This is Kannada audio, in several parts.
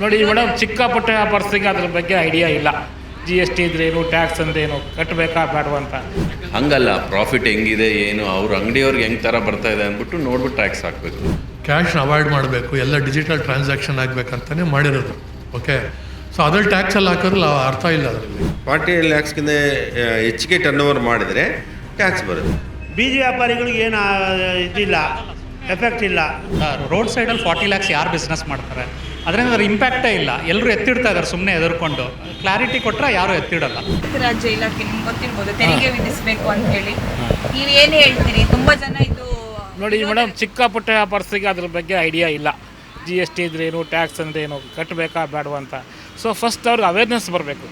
ನೋಡಿ ಮೇಡಮ್ ಚಿಕ್ಕ ಪುಟ್ಟ ವ್ಯಾಪಾರಸ್ಥಿಗೆ ಅದ್ರ ಬಗ್ಗೆ ಐಡಿಯಾ ಇಲ್ಲ. ಜಿ ಎಸ್ ಟಿ ಇದ್ರೇನು ಟ್ಯಾಕ್ಸ್ ಅಂದ್ರೇನು ಕಟ್ಟಬೇಕಾ ಬೇಡವಾ ಅಂತ. ಹಂಗಲ್ಲ ಪ್ರಾಫಿಟ್ ಹೆಂಗಿದೆ ಏನು ಅವ್ರ ಅಂಗಡಿಯವ್ರಿಗೆ ಹೆಂಗೆ ಥರ ಬರ್ತಾ ಇದೆ ಅಂದ್ಬಿಟ್ಟು ನೋಡ್ಬಿಟ್ಟು ಟ್ಯಾಕ್ಸ್ ಹಾಕಬೇಕು. ಕ್ಯಾಶ್ ಅವಾಯ್ಡ್ ಮಾಡಬೇಕು ಎಲ್ಲ ಡಿಜಿಟಲ್ ಟ್ರಾನ್ಸಾಕ್ಷನ್ ಆಗಬೇಕಂತಲೇ ಮಾಡಿರೋದು ಓಕೆ ಸೊ ಅದ್ರಲ್ಲಿ ಟ್ಯಾಕ್ಸಲ್ಲಿ ಹಾಕೋದ್ರಲ್ಲಿ ಅರ್ಥ ಇಲ್ಲ ಅದರಲ್ಲಿ. ಫಾರ್ಟಿ ಲ್ಯಾಕ್ಸ್ಗಿಂತ ಹೆಚ್ಚಿಗೆ ಟರ್ನ್ ಓವರ್ ಮಾಡಿದರೆ ಟ್ಯಾಕ್ಸ್ ಬರುತ್ತೆ. ಬೀದಿ ವ್ಯಾಪಾರಿಗಳಿಗೆ ಏನು ಇದಿಲ್ಲ ಎಫೆಕ್ಟ್ ಇಲ್ಲ. ರೋಡ್ ಸೈಡಲ್ಲಿ ಫಾರ್ಟಿ ಲ್ಯಾಕ್ಸ್ ಯಾರು ಬಿಸ್ನೆಸ್ ಮಾಡ್ತಾರೆ? ಅದರಿಂದ ಅದ್ರ ಇಂಪ್ಯಾಕ್ಟೇ ಇಲ್ಲ. ಎಲ್ಲರೂ ಎತ್ತಿಡ್ತಾ ಇದ್ದಾರೆ ಸುಮ್ಮನೆ ಎದುರ್ಕೊಂಡು ಕ್ಲಾರಿಟಿ ಕೊಟ್ಟರೆ ಯಾರೂ ಎತ್ತಿಡಲ್ಲ. ರಾಜ್ಯ ಇಲಾಖೆ ನಿಮ್ಗೆ ಗೊತ್ತಿರ್ಬೋದು. ತೆರಿಗೆ ವಿಧಿಸಬೇಕು ಅಂತ ಹೇಳಿ. ನೀವು ಏನು ಹೇಳ್ತೀರಿ? ತುಂಬಾ ಜನ ಇದು ನೋಡಿ ಮೇಡಮ್ ಚಿಕ್ಕ ಪುಟ್ಟ ವ್ಯಾಪಾರಸ್ಥರಿಗೆ ಅದ್ರ ಬಗ್ಗೆ ಐಡಿಯಾ ಇಲ್ಲ. ಜಿ ಎಸ್ ಟಿ ಇದ್ರೇನು ಟ್ಯಾಕ್ಸ್ ಏನು ಕಟ್ಟಬೇಕಾ ಬೇಡವಾ ಅಂತ. ಸೊ ಫಸ್ಟ್ ಅವ್ರಿಗೆ ಅವೇರ್ನೆಸ್ ಬರಬೇಕು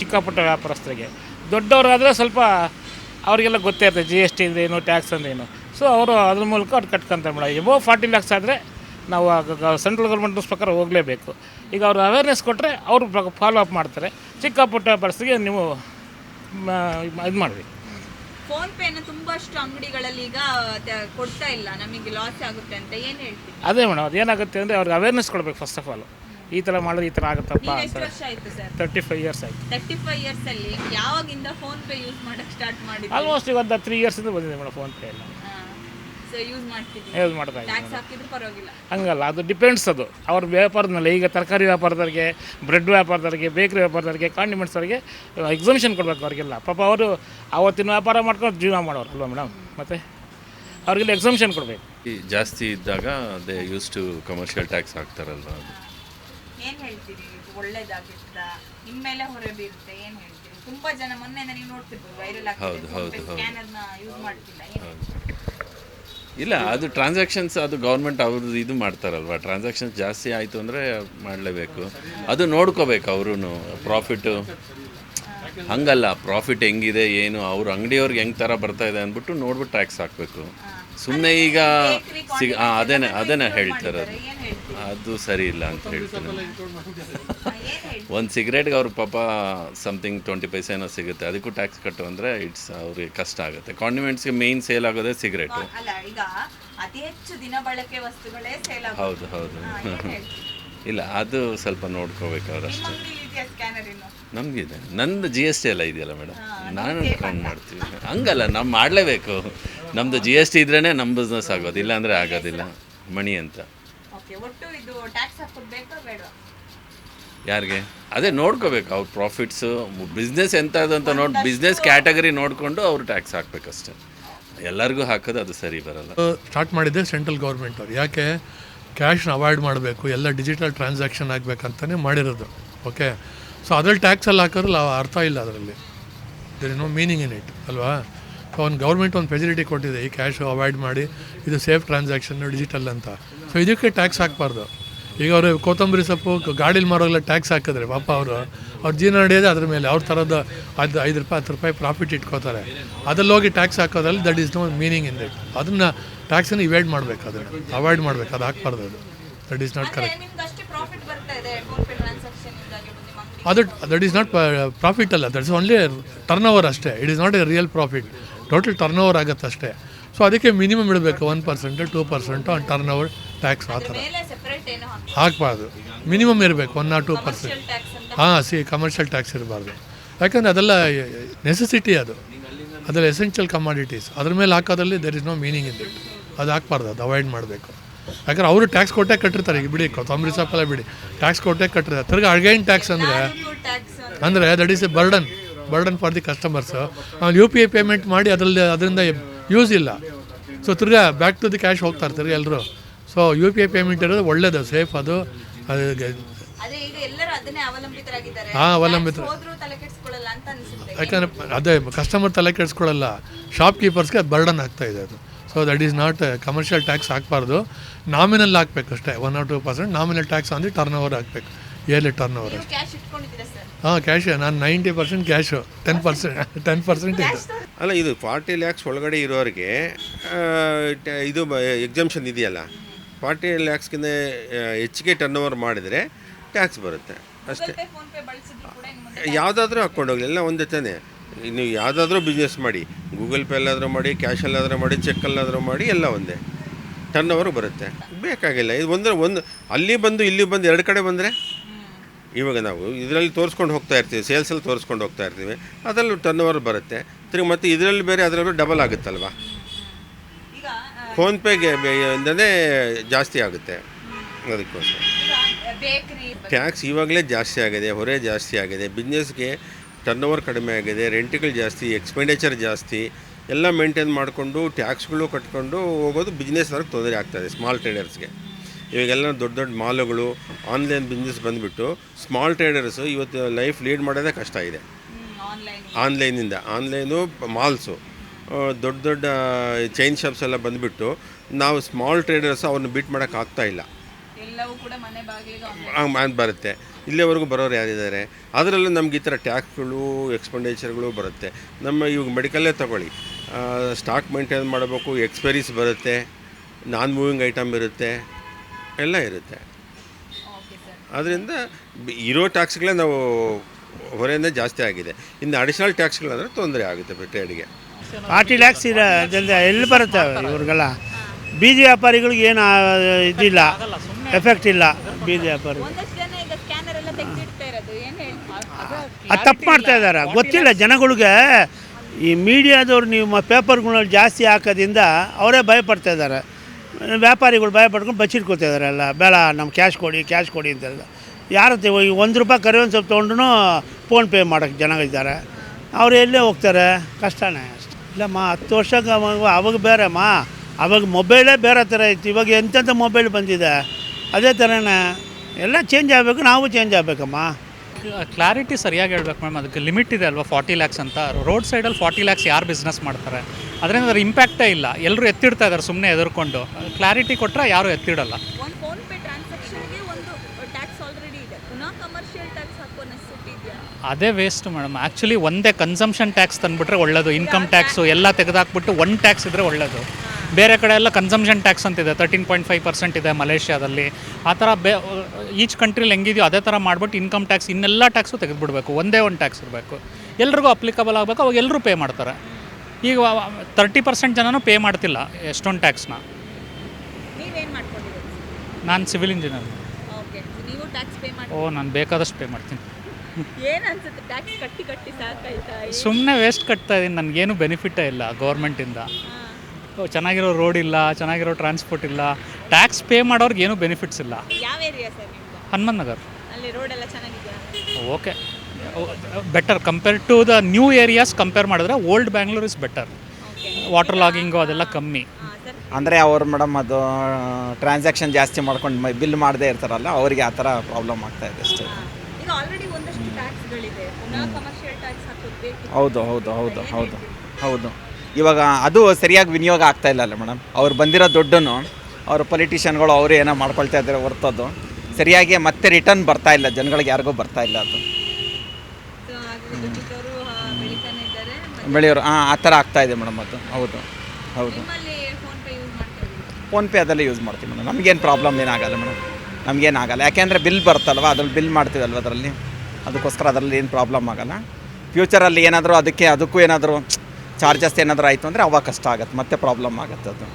ಚಿಕ್ಕ ಪುಟ್ಟ ವ್ಯಾಪಾರಸ್ಥರಿಗೆ. ದೊಡ್ಡವರಾದರೆ ಸ್ವಲ್ಪ ಅವರಿಗೆಲ್ಲ ಗೊತ್ತೇ ಇರ್ತದೆ ಜಿ ಎಸ್ ಟಿ ಅಂದ್ರೇನು ಟ್ಯಾಕ್ಸ್ ಅಂದ್ರೇನು ಸೊ ಅವರು ಅದ್ರ ಮೂಲಕ ಅವ್ರು ಕಟ್ಕೊಂತಾರೆ ಮೇಡಮ್. ಎಬೋ ಫಾರ್ಟಿ ಲ್ಯಾಕ್ಸ್ ಆದರೆ ನಾವು ಸೆಂಟ್ರಲ್ ಗೌರ್ಮೆಂಟ್ ಪ್ರಕಾರ ಹೋಗಲೇಬೇಕು. ಈಗ ಅವರು ಅವೇರ್ನೆಸ್ ಕೊಟ್ಟರೆ ಅವರು ಫಾಲೋ ಅಪ್ ಮಾಡ್ತಾರೆ. ಚಿಕ್ಕ ಪುಟ್ಟ ಪರಿಸ್ಥಿತಿಗೆ ನೀವು ಇದು ಮಾಡಬೇಕು ಫೋನ್ ಪೇನ ತುಂಬಷ್ಟು ಅಂಗಡಿಗಳಲ್ಲಿ ಈಗ ಕೊಡ್ತಾ ಇಲ್ಲ. ನಮಗೆ ಲಾಸ್ ಆಗುತ್ತೆ ಅಂತ ಏನು ಹೇಳ್ತೀವಿ ಅದೇ ಮೇಡಮ್ ಅದೇನಾಗುತ್ತೆ ಅಂದರೆ ಅವ್ರಿಗೆ ಅವೇರ್ನೆಸ್ ಕೊಡಬೇಕು ಫಸ್ಟ್ ಆಫ್ ಆಲ್ ಈ ಥರ ಮಾಡಿದ್ರೆ ಈ ಥರ ಆಗುತ್ತಪ್ಪ ತರ್ಟಿ ಫೈವ್ ಇಯರ್ಸ್ ಆಯಿತು ತರ್ಟಿ ಫೈವ್ ಇಯರ್ಸ್ ಅಲ್ಲಿ ಯಾವಾಗಿಂದ ಫೋನ್ ಪೇ ಯೂಸ್ ಮಾಡೋಕ್ಕೆ ಸ್ಟಾರ್ಟ್ ಮಾಡಿ ಆಲ್ಮೋಸ್ಟ್ ಈಗ ಒಂದು ತ್ರೀ ಇಯರ್ಸಿಂದ ಬಂದಿದೆ ಮೇಡಮ್ ಫೋನ್ ಪೇ ಎಲ್ಲ. ಯೂಸ್ ಮಾಡ್ತಿದ್ದೀವಿ ಯೂಸ್ ಮಾಡ್ತಾ ಟ್ಯಾಕ್ಸ್ ಹಾಕಿದ್ರು ಪರವಾಗಿಲ್ಲ. ಹಂಗಲ್ಲ ಅದು ಡಿಪೆಂಡ್ಸ್ ಅದು. ಅವ್ರ ವ್ಯಾಪಾರದ ಮೇಲೆ ಈಗ ತರಕಾರಿ ವ್ಯಾಪಾರದವ್ರಿಗೆ ಬ್ರೆಡ್ ವ್ಯಾಪಾರದವ್ರಿಗೆ ಬೇಕರಿ ವ್ಯಾಪಾರದವ್ರಿಗೆ ಕಾಂಡಿಮೆಂಟ್ಸ್ ಅವರಿಗೆ ಎಕ್ಸಾಮಿಷನ್ ಕೊಡಬೇಕು ಅವ್ರಿಗೆಲ್ಲ. ಪಾಪ ಅವರು ಅವತ್ತಿನ ವ್ಯಾಪಾರ ಮಾಡ್ಕೊಂಡು ಜೀವನ ಮಾಡೋರು ಅಲ್ವಾ ಮೇಡಮ್ ಮತ್ತು ಅವ್ರಿಗೆಲ್ಲ ಎಕ್ಸಾಮಿಷನ್ ಕೊಡಬೇಕು. ಈ ಜಾಸ್ತಿ ಇದ್ದಾಗ they use to commercial tax ಹಾಕ್ತಾರಲ್ಲ ಅದು. ಏನ್ ಹೇಳ್ತೀರಿ? ಇದು ಒಳ್ಳೇದಾಗಿತ್ತ? ನಿಮ್ಮ ಮೇಲೆ ಹೊರೆ ಬೀರುತ್ತೆ ಏನ್ ಹೇಳ್ತೀರಿ? ತುಂಬಾ ಜನ ಮೊನ್ನೆ ನೀವು ನೋಡ್ತಿರ್ಬೋದು ವೈರಲ್ ಹೌದು, ಹೌದು, ಆಗ್ತಿದೆ ಹೌದು. ಸ್ಕ್ಯಾನರ್ನ ಯೂಸ್ ಮಾಡ್ತಿಲ್ಲ ಏನ್ ಇಲ್ಲ ಅದು ಟ್ರಾನ್ಸಾಕ್ಷನ್ಸ್ ಅದು ಗೌರ್ಮೆಂಟ್ ಅವ್ರದ್ದು ಇದು ಮಾಡ್ತಾರಲ್ವ? ಟ್ರಾನ್ಸಾಕ್ಷನ್ಸ್ ಜಾಸ್ತಿ ಆಯಿತು ಅಂದರೆ ಮಾಡಲೇಬೇಕು. ಅದು ನೋಡ್ಕೋಬೇಕು ಅವರು ಪ್ರಾಫಿಟ್ಟು ಹಂಗಲ್ಲ ಪ್ರಾಫಿಟ್ ಹೆಂಗಿದೆ ಏನು ಅವ್ರ ಅಂಗಡಿಯವ್ರಿಗೆ ಹೆಂಗೆ ಥರ ಬರ್ತಾ ಇದೆ ಅಂದ್ಬಿಟ್ಟು ನೋಡ್ಬಿಟ್ಟು ಟ್ಯಾಕ್ಸ್ ಹಾಕಬೇಕು. ಸುಮ್ಮನೆ ಈಗ ಸಿಗ ಅದೇನೆ ಅದೇನೆ ಹೇಳ್ತಾರೆ? ಅದು ಸರಿ ಇಲ್ಲ ಅಂತ ಹೇಳ್ತೀನಿ. ಒಂದು ಸಿಗರೇಟ್ಗೆ ಅವ್ರ ಪಾಪ ಸಮಥಿಂಗ್ ಟ್ವೆಂಟಿ ಪೈಸೆ ಏನೋ ಸಿಗುತ್ತೆ. ಅದಕ್ಕೂ ಟ್ಯಾಕ್ಸ್ ಕಟ್ಟು ಅಂದರೆ ಇಟ್ಸ್ ಅವ್ರಿಗೆ ಕಷ್ಟ ಆಗುತ್ತೆ. ಕಾಂಡಿಮೆಂಟ್ಸ್ಗೆ ಮೇಯ್ನ್ ಸೇಲ್ ಆಗೋದೇ ಸಿಗರೇಟು ಅಲ್ಲ ಈಗ ಅತಿ ಹೆಚ್ಚು ದಿನ ವಸ್ತುಗಳೇ ಸೇಲ್ ಹೌದು ಹೌದು. ಇಲ್ಲ ಅದು ಸ್ವಲ್ಪ ನೋಡ್ಕೋಬೇಕು ಅವರಷ್ಟೇ ನಮಗಿದೆ ನಂದು ಜಿ ಎಸ್ ಟಿ ಎಲ್ಲ ಇದೆಯಲ್ಲ ಮೇಡಮ್ ನಾನು ಕೌಂಟ್ ಮಾಡ್ತೀವಿ. ಹಂಗಲ್ಲ ನಾವು ಮಾಡಲೇಬೇಕು. ನಮ್ಮದು ಜಿ ಎಸ್ ಟಿ ಇದ್ರೇ ನಮ್ಮ ಬಿಸ್ನೆಸ್ ಆಗೋದು. ಇಲ್ಲಾಂದರೆ ಆಗೋದಿಲ್ಲ. ಮಣಿ ಅಂತ. ಓಕೆ ಒಟ್ಟು ಇದು ಟ್ಯಾಕ್ಸ್ ಬೇಡ? ಯಾರಿಗೆ? ಅದೇ ನೋಡ್ಕೋಬೇಕು ಅವ್ರ ಪ್ರಾಫಿಟ್ಸು ಬಿಸ್ನೆಸ್ ಎಂತ ಅದು ಅಂತ ನೋಡಿ ಬಿಸ್ನೆಸ್ ಕ್ಯಾಟಗರಿ ನೋಡಿಕೊಂಡು ಅವ್ರು ಟ್ಯಾಕ್ಸ್ ಹಾಕ್ಬೇಕಷ್ಟೆ. ಎಲ್ಲರಿಗೂ ಹಾಕೋದು ಅದು ಸರಿ ಬರಲ್ಲ. ಸ್ಟಾರ್ಟ್ ಮಾಡಿದ್ದೆ ಸೆಂಟ್ರಲ್ ಗೌರ್ಮೆಂಟ್ ಅವ್ರು. ಯಾಕೆ? ಕ್ಯಾಶ್ನ ಅವಾಯ್ಡ್ ಮಾಡಬೇಕು ಎಲ್ಲ ಡಿಜಿಟಲ್ ಟ್ರಾನ್ಸಾಕ್ಷನ್ ಆಗಬೇಕಂತಲೇ ಮಾಡಿರೋದು. ಓಕೆ ಸೊ ಅದ್ರಲ್ಲಿ ಟ್ಯಾಕ್ಸಲ್ಲಿ ಹಾಕೋದ್ರಲ್ಲಿ ಅರ್ಥ ಇಲ್ಲ ಅದರಲ್ಲಿ. There is no meaning in it ಅಲ್ವಾ? ಸೊ ಒಂದು ಗೌರ್ಮೆಂಟ್ ಒಂದು ಫೆಸಿಲಿಟಿ ಕೊಟ್ಟಿದೆ ಈ ಕ್ಯಾಶು ಅವಾಯ್ಡ್ ಮಾಡಿ ಇದು ಸೇಫ್ ಟ್ರಾನ್ಸಾಕ್ಷನ್ ಡಿಜಿಟಲ್ ಅಂತ. ಸೊ ಇದಕ್ಕೆ ಟ್ಯಾಕ್ಸ್ ಹಾಕಬಾರ್ದು. ಈಗ ಅವರು ಕೊತ್ತಂಬರಿ ಸೊಪ್ಪು ಗಾಡೀಲಿ ಮಾರೋಲ್ಲ ಟ್ಯಾಕ್ಸ್ ಹಾಕಿದ್ರೆ ಪಾಪ ಅವರು ಅವ್ರ ಜೀವನ ನಡೆಯೋದೇ ಅದ್ರ ಮೇಲೆ. ಅವ್ರ ಥರದ ಅದು ಐದು ರೂಪಾಯಿ ಹತ್ತು ರೂಪಾಯಿ ಪ್ರಾಫಿಟ್ ಇಟ್ಕೋತಾರೆ. ಅದ್ರಲ್ಲಿ ಹೋಗಿ tax ಹಾಕೋದ್ರಲ್ಲಿ that is no meaning in it ಅದನ್ನು ಟ್ಯಾಕ್ಸನ್ನು ಇವೇಡ್ ಮಾಡಬೇಕು ಅದನ್ನು. ಅವಾಯ್ಡ್ ಮಾಡಬೇಕು ಅದು ಹಾಕ್ಬಾರ್ದು ಅದು. ದಟ್ ಈಸ್ ನಾಟ್ ಕರೆಕ್ಟ್ ಅದು ದಟ್ ಈಸ್ ನಾಟ್ ಪ್ರಾಫಿಟ್ ಅಲ್ಲ. ದಟ್ಸ್ ಓನ್ಲಿ ಟರ್ನ್ ಓವರ್ ಅಷ್ಟೇ. It is not a real profit total turnover ಆಗುತ್ತೆ ಅಷ್ಟೇ. ಸೊ ಅದಕ್ಕೆ ಮಿನಿಮಮ್ ಇಡಬೇಕು one percent two percent on turnover tax ಆ ಥರ. ಹಾಕ್ಬಾರ್ದು. ಮಿನಿಮಮ್ ಇರಬೇಕು ಒನ್ ಆರ್ ಟೂ ಪರ್ಸೆಂಟ್ ಹಾಂ ಸಿ ಕಮರ್ಷಿಯಲ್ ಟ್ಯಾಕ್ಸ್ ಇರಬಾರ್ದು. ಯಾಕಂದರೆ ಅದೆಲ್ಲ ನೆಸೆಸಿಟಿ ಅದು. ಅದೆಲ್ಲ ಎಸೆನ್ಷಿಯಲ್ ಕಮಾಡಿಟೀಸ್ ಅದ್ರ ಮೇಲೆ ಹಾಕೋದ್ರಲ್ಲಿ there is no meaning in it ಅದು ಹಾಕ್ಬಾರ್ದು ಅದು ಅವಾಯ್ಡ್ ಮಾಡಬೇಕು. ಯಾಕಂದ್ರೆ ಅವರು ಟ್ಯಾಕ್ಸ್ ಕೊಟ್ಟೆ ಕಟ್ಟಿರ್ತಾರೆ ಈಗ ಬಿಡಿ ಕೊತ್ತಂಬರಿ ಸೊಪ್ಪೆಲ್ಲ ಬಿಡಿ. ಟ್ಯಾಕ್ಸ್ ಕೊಟ್ಟೆ ಕಟ್ಟಿರ್ತಾರೆ. ತಿರ್ಗಿ ಅಗೈನ್ ಟ್ಯಾಕ್ಸ್ ಅಂದರೆ ಅಂದರೆ that is a burden burden for the customers ಅವ್ನು ಯು ಪಿ ಐ ಪೇಮೆಂಟ್ ಮಾಡಿ ಅದರಲ್ಲಿ ಅದರಿಂದ ಯೂಸ್ ಇಲ್ಲ. ಸೊ ತಿರ್ಗಾ ಬ್ಯಾಕ್ ಟು ದಿ ಕ್ಯಾಶ್ ಹೋಗ್ತಾ ಇರ್ತಾರೆ ಎಲ್ಲರೂ so U P I payment ಇರೋದು ಒಳ್ಳೇದು ಸೇಫ್ ಅದು. ಹಾಂ ಅವಲಂಬಿತ ಯಾಕಂದರೆ ಅದೇ ಕಸ್ಟಮರ್ ತಲೆ ಕೆಡಿಸ್ಕೊಳ್ಳಲ್ಲ. ಶಾಪ್ ಕೀಪರ್ಸ್ಗೆ ಬರ್ಡನ್ ಆಗ್ತಾ ಇದೆ ಅದು. So that is not commercial tax ಹಾಕಬಾರ್ದು. ನಾಮಿನಲ್ ಹಾಕ್ಬೇಕು ಅಷ್ಟೇ one or two percent nominal tax ಅಂದರೆ ಟರ್ನ್ ಓವರ್ ಹಾಕ್ಬೇಕು. ಇಯರ್ಲಿ ಟರ್ನ್ ಓವರ್ ಕ್ಯಾಶ್ ಇಟ್ಕೊಂಡಿದ್ದೀರಾ ಸರ್ ಹಾಂ ಕ್ಯಾಶ್ ನಾನು ninety percent cash ten percent ten percent ಇದೆ. ಅಲ್ಲ ಇದು ಫಾರ್ಟಿ ಲ್ಯಾಕ್ಸ್ ಒಳಗಡೆ ಇರೋರಿಗೆ ಇದು ಎಕ್ಸಾಮ್ಷನ್ ಇದೆಯಲ್ಲ ಫಾರ್ಟಿ ಲ್ಯಾಕ್ಸ್ಗಿಂತ ಹೆಚ್ಚಿಗೆ ಟರ್ನ್ ಓವರ್ ಮಾಡಿದರೆ ಟ್ಯಾಕ್ಸ್ ಬರುತ್ತೆ. ಅಷ್ಟೇ. ಯಾವುದಾದ್ರೂ ಹಾಕ್ಕೊಂಡೋಗ್ಲಿ ಎಲ್ಲ ಒಂದೇ ತಾನೇ. ನೀವು ಯಾವುದಾದ್ರೂ ಬಿಸ್ನೆಸ್ ಮಾಡಿ ಗೂಗಲ್ ಪೇ ಅಲ್ಲಾದರೂ ಮಾಡಿ ಕ್ಯಾಶಲ್ಲಾದರೂ ಮಾಡಿ ಚೆಕ್ಕಲ್ಲಾದರೂ ಮಾಡಿ ಎಲ್ಲ ಒಂದೇ. ಟರ್ನ್ ಓವರ್ ಬರುತ್ತೆ. ಬೇಕಾಗಿಲ್ಲ. ಇದು ಒಂದು ಒಂದು ಅಲ್ಲಿ ಬಂದು ಇಲ್ಲಿ ಬಂದು ಎರಡು ಕಡೆ ಬಂದರೆ? ಇವಾಗ ನಾವು ಇದರಲ್ಲಿ ತೋರಿಸ್ಕೊಂಡು ಹೋಗ್ತಾ ಇರ್ತೀವಿ ಸೇಲ್ಸಲ್ಲಿ ತೋರಿಸ್ಕೊಂಡು ಹೋಗ್ತಾ ಇರ್ತೀವಿ. ಅದರಲ್ಲಿ ಟರ್ನ್ ಓವರ್ ಬರುತ್ತೆ. ತಿರುಗಿ ಮತ್ತು ಇದರಲ್ಲಿ ಬೇರೆ ಅದರಲ್ಲೂ ಡಬಲ್ ಆಗುತ್ತಲ್ವ? ಫೋನ್ಪೇಗೆ ಇಂದನೇ ಜಾಸ್ತಿ ಆಗುತ್ತೆ. ಅದಕ್ಕೋಸ್ಕರ. ಟ್ಯಾಕ್ಸ್ ಇವಾಗಲೇ ಜಾಸ್ತಿ ಆಗಿದೆ ಹೊರೆ ಜಾಸ್ತಿ ಆಗಿದೆ. ಬಿಸ್ನೆಸ್ಗೆ ಟರ್ನ್ ಓವರ್ ಕಡಿಮೆ ಆಗಿದೆ ರೆಂಟ್ಗಳು ಜಾಸ್ತಿ ಎಕ್ಸ್ಪೆಂಡಿಚರ್ ಜಾಸ್ತಿ. ಎಲ್ಲ ಮೇಂಟೈನ್ ಮಾಡಿಕೊಂಡು ಟ್ಯಾಕ್ಸ್ಗಳು ಕಟ್ಕೊಂಡು ಹೋಗೋದು ಬಿಸ್ನೆಸ್ನವ್ರಿಗೆ ತೊಂದರೆ ಆಗ್ತಾಯಿದೆ ಸ್ಮಾಲ್ ಟ್ರೇಡರ್ಸ್ಗೆ ಇವಾಗೆಲ್ಲ ದೊಡ್ಡ ದೊಡ್ಡ ಮಾಲುಗಳು ಆನ್ಲೈನ್ ಬಿಸ್ನೆಸ್ ಬಂದುಬಿಟ್ಟು ಸ್ಮಾಲ್ ಟ್ರೇಡರ್ಸು ಇವತ್ತು ಲೈಫ್ ಲೀಡ್ ಮಾಡೋದೇ ಕಷ್ಟ ಇದೆ. ಆನ್ಲೈನ್ ಆನ್ಲೈನಿಂದ ಆನ್ಲೈನು ಮಾಲ್ಸು ದೊಡ್ಡ ದೊಡ್ಡ ಚೈನ್ ಶಾಪ್ಸ್ ಎಲ್ಲ ಬಂದುಬಿಟ್ಟು ನಾವು ಸ್ಮಾಲ್ ಟ್ರೇಡರ್ಸ್ ಅವ್ರನ್ನ ಬೀಟ್ ಮಾಡೋಕ್ಕಾಗ್ತಾ ಇಲ್ಲ. ಬರುತ್ತೆ. ಇಲ್ಲಿವರೆಗೂ ಬರೋರು ಯಾರಿದ್ದಾರೆ? ಅದರಲ್ಲೂ ನಮ್ಗೆ ಈ ಥರ ಟ್ಯಾಕ್ಸ್ಗಳು ಎಕ್ಸ್ಪೆಂಡಿಚರ್ಗಳು ಬರುತ್ತೆ. ನಮ್ಮ ಇವಾಗ ಮೆಡಿಕಲ್ಲೇ ತಗೊಳ್ಳಿ. ಸ್ಟಾಕ್ ಮೇಂಟೈನ್ ಮಾಡಬೇಕು ಎಕ್ಸ್ಪೈರೀಸ್ ಬರುತ್ತೆ. ನಾನ್ ಮೂವಿಂಗ್ ಐಟಮ್ ಇರುತ್ತೆ. ಎಲ್ಲ ಇರುತ್ತೆ. ಆದ್ದರಿಂದ ಸರ್ ಅದರಿಂದ ಇರೋ ಟ್ಯಾಕ್ಸ್ಗಳೇ ನಾವು ಹೊರೆಯಿಂದ ಜಾಸ್ತಿ ಆಗಿದೆ. ಇನ್ನು ಅಡಿಷನಲ್ ಟ್ಯಾಕ್ಸ್ಗಳಾದ್ರೆ ತೊಂದರೆ ಆಗುತ್ತೆ ಟ್ರೇಡ್ಗೆ ಫಾರ್ಟಿ ಲ್ಯಾಕ್ಸ್ ಇದೆ ಜಲ್ದಿ ಎಲ್ಲಿ ಬರುತ್ತೆ ಇವ್ರಿಗೆಲ್ಲ? ಬೀದಿ ವ್ಯಾಪಾರಿಗಳಿಗೆ ಏನು ಇದಿಲ್ಲ ಎಫೆಕ್ಟ್ ಇಲ್ಲ ಬೀದಿ ವ್ಯಾಪಾರಿ ಒಂದಷ್ಟು ಈಗ ಸ್ಕ್ಯಾನರ್ ಎಲ್ಲ ತೆಗೆದಿಡ್ತಾ ಇರೋದು ಏನು ಹೇಳ್ತೀವಿ ಅದು ತಪ್ಪು ಮಾಡ್ತಾ ಇದ್ದಾರೆ ಗೊತ್ತಿಲ್ಲ ಜನಗಳಿಗೆ. ಈ ಮೀಡಿಯಾದವ್ರು ನೀವು ಪೇಪರ್ಗಳಲ್ಲಿ ಜಾಸ್ತಿ ಹಾಕೋದ್ರಿಂದ ಅವರೇ ಭಯಪಡ್ತಾ ಇದ್ದಾರೆ ವ್ಯಾಪಾರಿಗಳು ಭಯ ಪಡ್ಕೊಂಡು ಬಚ್ಚಿಟ್ಕೊತಿದ್ದಾರೆ ಎಲ್ಲ. ಬೇಡ ನಮ್ಮ ಕ್ಯಾಶ್ ಕೊಡಿ ಕ್ಯಾಶ್ ಕೊಡಿ ಅಂತೆಲ್ಲ. ಯಾರು ಒಂದು ರೂಪಾಯಿ ಕರಿವೊಂದು ಸ್ವಲ್ಪ ತೊಗೊಂಡ್ರು ಫೋನ್ಪೇ ಮಾಡೋಕ್ಕೆ ಜನ ಇದ್ದಾರೆ. ಅವ್ರು ಎಲ್ಲೇ ಹೋಗ್ತಾರೆ? ಕಷ್ಟನೇ ಅಷ್ಟೆ. ಇಲ್ಲಮ್ಮ, ಹತ್ತು ವರ್ಷಕ್ಕೆ ಅವಾಗ ಬೇರೆ ಬೇರೆಮ್ಮ. ಅವಾಗ ಮೊಬೈಲೇ ಬೇರೆ ಥರ ಇತ್ತು. ಇವಾಗ ಎಂತೆಂಥ ಮೊಬೈಲ್ ಬಂದಿದೆ? ಅದೇ ಥರನೇ. ಎಲ್ಲ ಚೇಂಜ್ ಆಗಬೇಕು, ನಾವು ಚೇಂಜ್ ಆಗಬೇಕಮ್ಮ. ಕ್ಲಾರಿಟಿ ಸರಿಯಾಗಿ ಹೇಳ್ಬೇಕು ಮ್ಯಾಮ್ ಅದಕ್ಕೆ ಲಿಮಿಟ್ ಇದೆ ಅಲ್ವಾ? ಫಾರ್ಟಿ ಲ್ಯಾಕ್ಸ್ ಅಂತ. ರೋಡ್ ಸೈಡಲ್ಲಿ ಫಾರ್ಟಿ ಲ್ಯಾಕ್ಸ್ ಯಾರು ಬಿಸ್ನೆಸ್ ಮಾಡ್ತಾರೆ? ಅದರಿಂದ ಅದರ ಇಂಪ್ಯಾಕ್ಟೇ ಇಲ್ಲ. ಎಲ್ಲರೂ ಎತ್ತಿಡ್ತಾ ಇದ್ದಾರೆ ಸುಮ್ಮನೆ ಎದುರ್ಕೊಂಡು ಕ್ಲಾರಿಟಿ ಕೊಟ್ಟರೆ ಯಾರೂ ಎತ್ತಿಡಲ್ಲ. ಒಂದು ಫೋನ್ ಪೇ ಟ್ರಾನ್ಸಾಕ್ಷನ್ಗೆ ಒಂದು ಟ್ಯಾಕ್ಸ್ ಆಲ್ರೆಡಿ ಇದೆ. ಪುನಃ ಕಮರ್ಷಿಯಲ್ ಟ್ಯಾಕ್ಸ್ ಹಾಕೋ ನೆಸೆಸಿಟಿ ಇದೆಯಾ? ಅದೇ ವೇಸ್ಟ್ ಮೇಡಮ್ ಆ್ಯಕ್ಚುಲಿ ಒಂದೇ ಕನ್ಸಂಪ್ಷನ್ ಟ್ಯಾಕ್ಸ್ ತಂದುಬಿಟ್ರೆ ಒಳ್ಳೇದು. ಇನ್ಕಮ್ ಟ್ಯಾಕ್ಸು ಎಲ್ಲ ತೆಗೆದಾಕ್ಬಿಟ್ಟು ಒನ್ ಟ್ಯಾಕ್ಸ್ ಇದ್ದರೆ ಒಳ್ಳೇದು. ಬೇರೆ ಕಡೆ ಎಲ್ಲ ಕನ್ಸಂಪ್ಷನ್ ಟ್ಯಾಕ್ಸ್ ಅಂತಿದೆ. ತರ್ಟೀನ್ ಪಾಯಿಂಟ್ ಫೈವ್ ಪರ್ಸೆಂಟ್ ಇದೆ ಮಲೇಷ್ಯಾದಲ್ಲಿ. ಆ ಥರ ಬೇ ಈಚ್ ಕಂಟ್ರಿಲಿ ಹೆಂಗಿದೆಯೋ ಅದೇ ಥರ ಮಾಡ್ಬಿಟ್ಟು ಇನ್ಕಮ್ ಟ್ಯಾಕ್ಸ್ ಇನ್ನೆಲ್ಲ ಟ್ಯಾಕ್ಸು ತೆಗೆದುಬಿಡ್ಬೇಕು. ಒಂದೇ ಒಂದು ಟ್ಯಾಕ್ಸ್ ಇರಬೇಕು. ಎಲ್ರಿಗೂ ಅಪ್ಲಿಕಬಲ್ ಆಗಬೇಕು. ಅವಾಗ ಎಲ್ಲರೂ ಪೇ ಮಾಡ್ತಾರೆ. ಈಗ ತರ್ಟಿ ಪರ್ಸೆಂಟ್ ಜನನೂ ಪೇ ಮಾಡ್ತಿಲ್ಲ ಎಷ್ಟೊಂದು ಟ್ಯಾಕ್ಸ್ನ ನೀವೇನು ಮಾಡ್ಕೊಂಡಿರೋದು? ನಾನು ಸಿವಿಲ್ ಇಂಜಿನಿಯರ್ ಓಕೆ ನೀವು ಟ್ಯಾಕ್ಸ್ ಪೇ ಮಾಡಿ ಓ ನಾನು ಬೇಕಾದಷ್ಟು ಪೇ ಮಾಡ್ತೀನಿ. ಏನು ಅನ್ಸುತ್ತೆ? ಟ್ಯಾಕ್ಸ್ ಕಟ್ಟಿ ಕಟ್ಟಿ ಸಾಕಾಯ್ತಾ? ಸುಮ್ಮನೆ ವೇಸ್ಟ್ ಕಟ್ತಾ ಇದ್ದೀನಿ ನನಗೇನು ಬೆನಿಫಿಟೇ ಇಲ್ಲ ಗೌರ್ಮೆಂಟಿಂದ ಚೆನ್ನಾಗಿರೋ ರೋಡ್ ಇಲ್ಲ ಚೆನ್ನಾಗಿರೋ ಟ್ರಾನ್ಸ್ಪೋರ್ಟ್ ಇಲ್ಲ ಟ್ಯಾಕ್ಸ್ ಪೇ ಮಾಡೋರ್ಗೆ ಏನು ಬೆನಿಫಿಟ್ಸ್ ಇಲ್ಲ. ಯಾವ ಏರಿಯಾ ಸರ್ ನಿಮ್ದು? ಹನುಮಂತ್ ನಗರ್ ಅಲ್ಲಿ ರೋಡ್ ಎಲ್ಲ ಚೆನ್ನಾಗಿದೆಯಾ? Okay. Better compare to the new areas compare ಮಾಡಿದ್ರೆ old Bangalore is better okay water logging ಅದೆಲ್ಲ ಕಮ್ಮಿ. ಅಂದರೆ ಅವ್ರು ಮೇಡಮ್ ಅದು ಟ್ರಾನ್ಸಾಕ್ಷನ್ ಜಾಸ್ತಿ ಮಾಡ್ಕೊಂಡು ಬಿಲ್ ಮಾಡದೇ ಇರ್ತಾರಲ್ಲ ಅವರಿಗೆ ಆ ಥರ ಪ್ರಾಬ್ಲಮ್ ಆಗ್ತಾ ಇದೆ ಅಷ್ಟೇ. ಹೌದು ಹೌದು ಹೌದು ಹೌದು ಹೌದು. ಇವಾಗ ಅದು ಸರಿಯಾಗಿ ವಿನಿಯೋಗ ಆಗ್ತಾ ಇಲ್ಲ ಅಲ್ಲ ಮೇಡಮ್ ಅವ್ರು ಬಂದಿರೋ ದುಡ್ಡನ್ನು ಅವ್ರ ಪೊಲಿಟಿಷಿಯನ್ಗಳು ಅವರು ಏನೋ ಮಾಡ್ಕೊಳ್ತಾ ಇದ್ದಾರೆ ಹೊರ್ತದ್ದು. ಸರಿಯಾಗಿ ಮತ್ತೆ ರಿಟರ್ನ್ ಬರ್ತಾ ಇಲ್ಲ ಜನಗಳಿಗೆ ಯಾರಿಗೂ ಬರ್ತಾ ಇಲ್ಲ ಅದು. ಬೆಳಿತಾನೆ ಇದ್ದಾರೆ. ಬೆಳೆಯೋರು ಹಾಂ ಆ ಥರ ಆಗ್ತಾ ಇದೆ ಮೇಡಮ್ ಅದು. ಹೌದು ಹೌದು. ನಿಮ್ಮಲ್ಲಿ ಫೋನ್ ಪೇ ಯೂಸ್ ಮಾಡ್ತಾ ಇದ್ದೀವಿ ಫೋನ್ಪೇ ಅದಲ್ಲೇ ಯೂಸ್ ಮಾಡ್ತೀವಿ ಮೇಡಮ್. ನಮಗೇನು ಪ್ರಾಬ್ಲಮ್ ಏನಾಗಲ್ಲ ಮೇಡಮ್. ನಮಗೇನಾಗಲ್ಲ ಯಾಕೆಂದರೆ ಬಿಲ್ ಬರುತ್ತಲ್ವ? ಅದ್ರಲ್ಲಿ ಬಿಲ್ ಮಾಡ್ತೀವಲ್ವ ಅದರಲ್ಲಿ? ಅದಕ್ಕೋಸ್ಕರ ಅದರಲ್ಲಿ ಏನು ಪ್ರಾಬ್ಲಮ್ ಆಗಲ್ಲ. ಫ್ಯೂಚರಲ್ಲಿ ಏನಾದರೂ ಅದಕ್ಕೆ ಅದಕ್ಕೂ ಏನಾದರೂ ಚಾರ್ಜಸ್ ಏನಾದರೂ ಆಯಿತು ಅಂದರೆ ಅವಾಗ ಕಷ್ಟ ಆಗುತ್ತೆ. ಮತ್ತೆ ಪ್ರಾಬ್ಲಮ್ ಆಗುತ್ತೆ ಅದು.